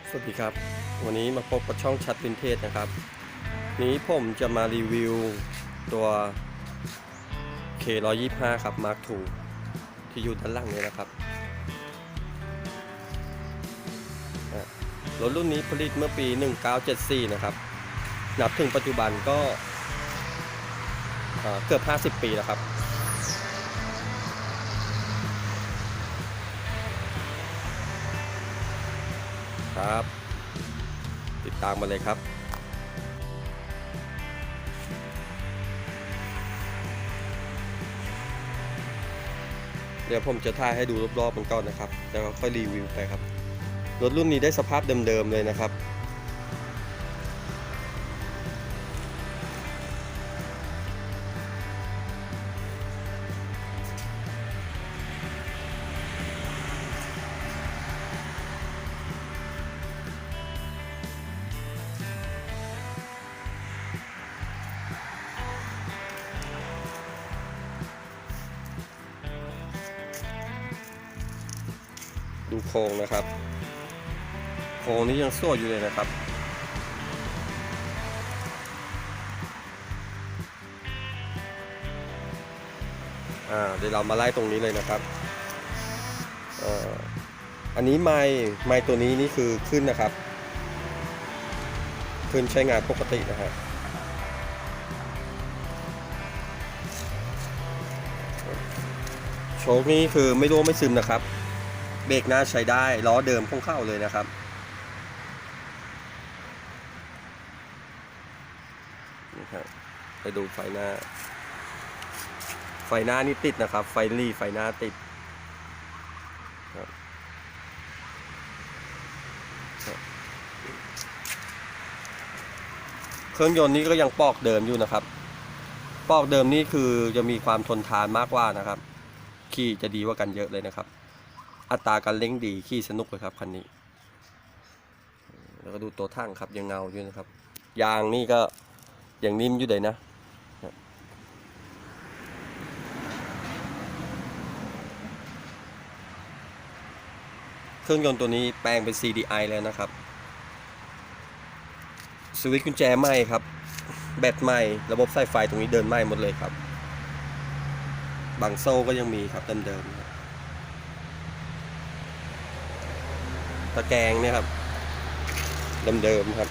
บสวัสดีครับ วันนี้มาพบกับช่องชัดวินเทจนะครับ นี้ผมจะมารีวิวตัว K125 ครับ Mark II ที่อยู่ด้านล่างนี้นะครับ รถรุ่นนี้ผลิตเมื่อปี 1974 นะครับ นับถึงปัจจุบันก็เกือบ 50 ปีแล้วครับ ครับ ติดตามมาเลยครับเดี๋ยวผมจะถ่ายให้ดูรอบๆมันก่อนนะครับ แล้วก็ค่อยรีวิวไปครับ รถรุ่นนี้ได้สภาพเดิมๆเลยนะครับ ดูโครงนะครับ โครงนี้ยังสวยอยู่เลยนะครับอ่าเดี๋ยวเรามาไล่ตรงนี้เลยนะครับอ่ออันนี้ไม้ไม้ตัวนี้นี่คือขึ้นนะครับ ขึ้นใช้งานปกตินะฮะโชคนี้คือไม่ร่วงไม่ซึมนะครับ เบรกหน้าใช้ได้ล้อเดิมคงเข้าเลยนะครับ นี่ครับไปดูไฟหน้า ไฟหน้านี่ติดนะครับ ไฟรีไฟหน้าติดครับเครื่องยนต์นี้ก็ยังปอกเดิมอยู่นะครับ ปอกเดิมนี่คือจะมีความทนทานมากกว่านะครับ ขี่จะดีกว่ากันเยอะเลยนะครับ อัตราการเร่งดีขี่สนุกเลยครับคันนี้ แล้วก็ดูตัวทั้งครับยังเงาอยู่นะครับ ยางนี่ก็ยังนิ่มอยู่เลยนะเครื่องยนต์ตัวนี้แปลงเป็น CDI แล้วนะครับ สวิตช์กุญแจใหม่ครับ แบตใหม่ ระบบสายไฟตรงนี้เดินไหม้หมดเลยครับ บางโซ่ก็ยังมีครับเดิมๆครับ ตะแกรงเนี่ยครับเดิมๆครับ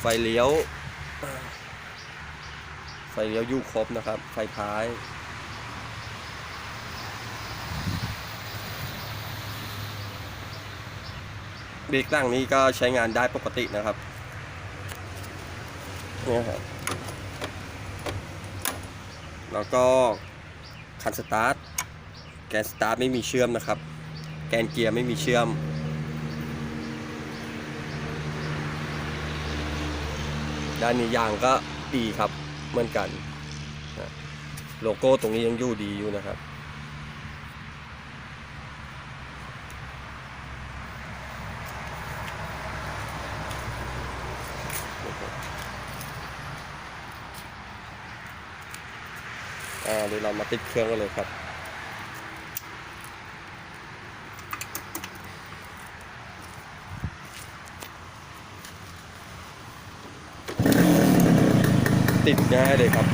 ไฟเลี้ยว ไฟเลี้ยวยู่ครบนะครับ ไฟท้ายเบรกหลังนี้ก็ใช้งานได้ปกตินะครับนี่ครับ แล้วก็คันสตาร์ท แกนสตาร์ทไม่มีเชื่อมนะครับ แกนเกียร์ไม่มีเชื่อม ด้านนี้ยางก็ดีครับเหมือนกัน โลโก้ตรงนี้ยังอยู่ดีอยู่นะครับอ่าเดี๋ยวเรามาติดเครื่องกันเลยครับ ติดง่ายเลยครับ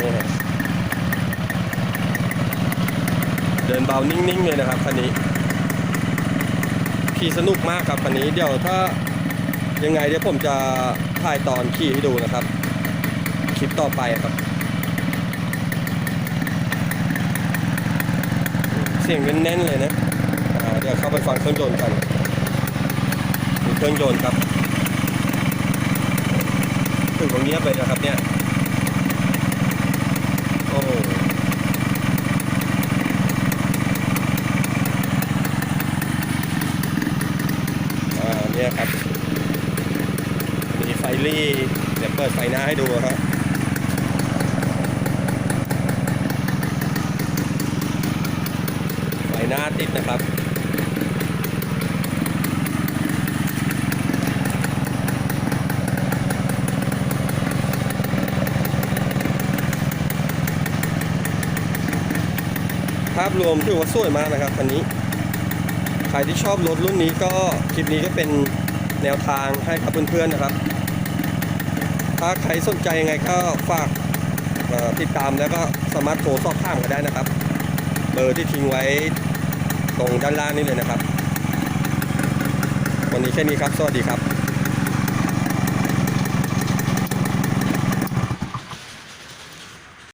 นี่เดินเบานิ่งๆเลยนะครับคันนี้ขี่สนุกมากครับคันนี้เดี๋ยวถ้ายังไงเดี๋ยวผมจะถ่ายตอนขี่ให้ดูนะครับ คลิปต่อไปครับ เสียงแน่นๆเลยนะเดี๋ยวเข้าไปฟังเครื่องยนต์กันเครื่องยนต์ครับ ถึงตรงเงียบเลยนะครับเนี่ย โอ้เนี่ยครับ มีไฟรี่ เดี๋ยวเปิดไฟหน้าให้ดูครับไฟหน้าติดนะครับ ภาพรวมถือว่าสวยมากนะครับคันนี้ ใครที่ชอบรถรุ่นนี้ก็คลิปนี้ก็เป็นแนวทางให้กับเพื่อนๆนะครับ ถ้าใครสนใจยังไงก็ฝากติดตามแล้วก็สามารถโทรสอบถามกันได้นะครับ เบอร์ที่ทิ้งไว้ตรงด้านล่างนี่เลยนะครับ วันนี้แค่นี้ครับ สวัสดีครับ